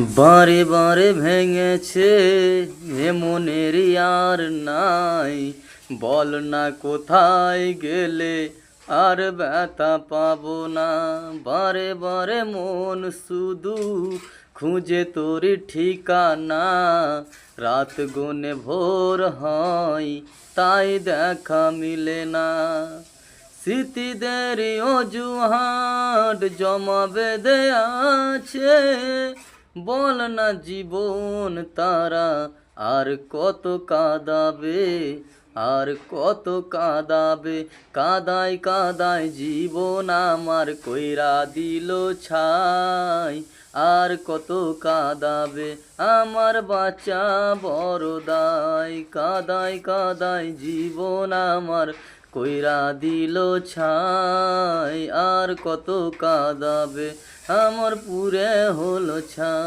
বারে বারে ভেঙেছে, এ মনের আর নাই। বল না কোথায় গেলে আর ব্যথা পাবো না। বারে বারে মন শুধু খুঁজে তোর ঠিকানা। রাত গুনে ভোর হয়, তাই দেখা মিলে না। স্মৃতিদের অজুহাট জমা বেঁধে আছে বল না জীবন তারা, আর কত কাঁদাবে, আর কত কাঁদাবে, কাদায় কাদায় জীবন আমার কইরা দিল ছাই। আর কত কাঁদাবে আমার বাচ্চা বড় দায়, কাদায় কাদায় জীবন আমার কইরা দিল ছাই আর কত কাদাবে? আমার পুরে হলো ছাই।